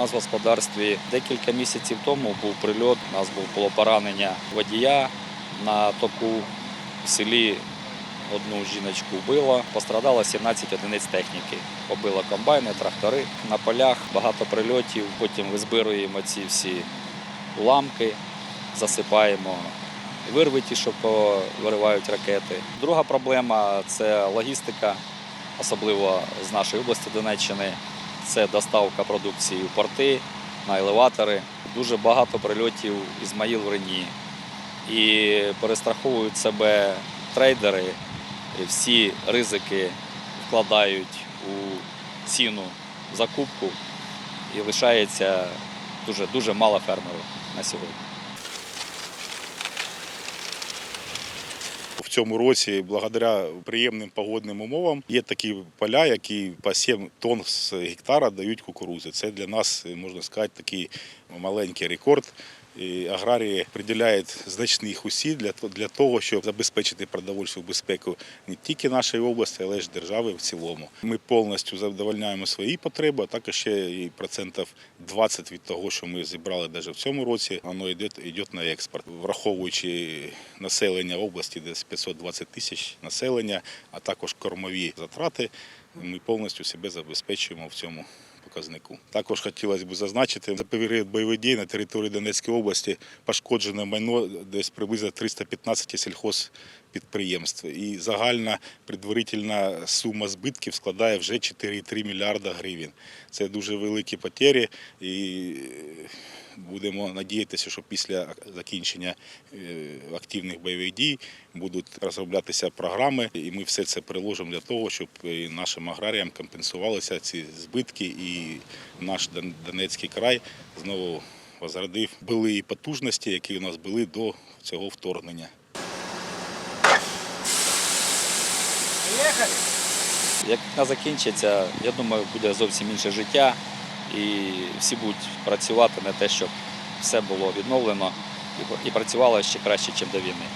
нас в господарстві декілька місяців тому був прильот. У нас було поранення водія на току в селі. Одну жіночку вбило, пострадало 17 одиниць техніки. Побило комбайни, трактори. На полях багато прильотів. Потім визбируємо ці всі уламки, засипаємо вирви ті, що виривають ракети. Друга проблема це логістика, особливо з нашої області Донеччини. Це доставка продукції в порти, на елеватори. Дуже багато прильотів Ізмаїл в Рені. І перестраховують себе трейдери, всі ризики вкладають у ціну закупку і лишається дуже, дуже мало фермерів на сьогодні. Цьому році, благодаря приємним погодним умовам, є такі поля, які по 7 тонн з гектара дають кукурузи. Це для нас, можна сказати, такий маленький рекорд. І аграрії приділяють значних усиль для, для того, щоб забезпечити продовольчу безпеку не тільки нашої області, але ж держави в цілому. Ми повністю задовольняємо свої потреби, а також ще і процентів 20 від того, що ми зібрали навіть в цьому році, воно йде, йде на експорт, враховуючи населення області, десь 520 тисяч населення, а також кормові затрати. Ми повністю себе забезпечуємо в цьому показнику. Також хотілося б зазначити, за період бойових дій на території Донецької області пошкоджено майно десь приблизно 315 сільхозпідприємств. І загальна предварительна сума збитків складає вже 4,3 мільярда гривень. Це дуже великі потери і будемо надіятися, що після закінчення е, активних бойових дій будуть розроблятися програми, і ми все це приложимо для того, щоб нашим аграріям компенсувалися ці збитки, і наш Донецький край знову возродив були потужності, які у нас були до цього вторгнення. Як війна закінчиться, я думаю, буде зовсім інше життя, і всі будуть працювати на те, щоб все було відновлено і- працювало ще краще, ніж до війни.